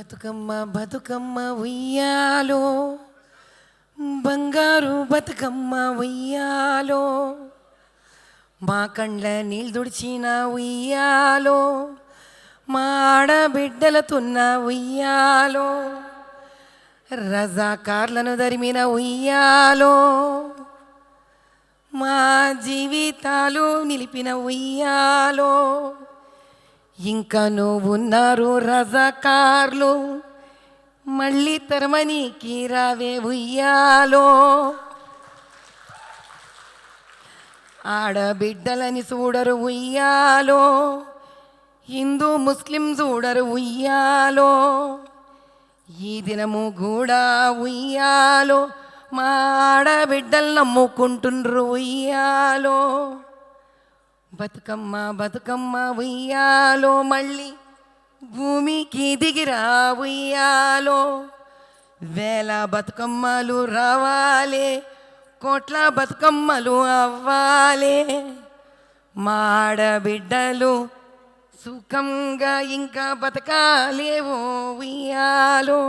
బతుకమ్మ బతుకమ్మ ఉయ్యాలో. బంగారు బతుకమ్మ ఉయ్యాలో. మా కండ్ల నీళ్ళు దుడిచిన ఉయ్యాలో. మా ఆడబిడ్డలతున్న ఉయ్యాలో. రజాకార్లను దరిమిన ఉయ్యాలో. మా జీవితాలు నిలిపిన ఉయ్యాలో. ఇంకా నువ్వున్నారు రజకార్లు మళ్ళీ తరమని రావే ఉయ్యాలో. ఆడబిడ్డలని చూడరు ఉయ్యాలో హిందూ ముస్లిం చూడరు ఉయ్యాలో. ఈ దినము కూడా ఉయ్యాలో మా ఆడబిడ్డలు నమ్ముకుంటుండ్రు ఉయ్యాలో. బతుకమ్మ బతుకమ్మ ఉయ్యాలో మళ్ళీ భూమికి దిగిరా ఉయ్యాలో వేల బతుకమ్మలు రావాలే కోట్ల బతుకమ్మలు అవ్వాలే మాడబిడ్డలు సుఖంగా ఇంకా బతకాలేవో ఉయ్యాలో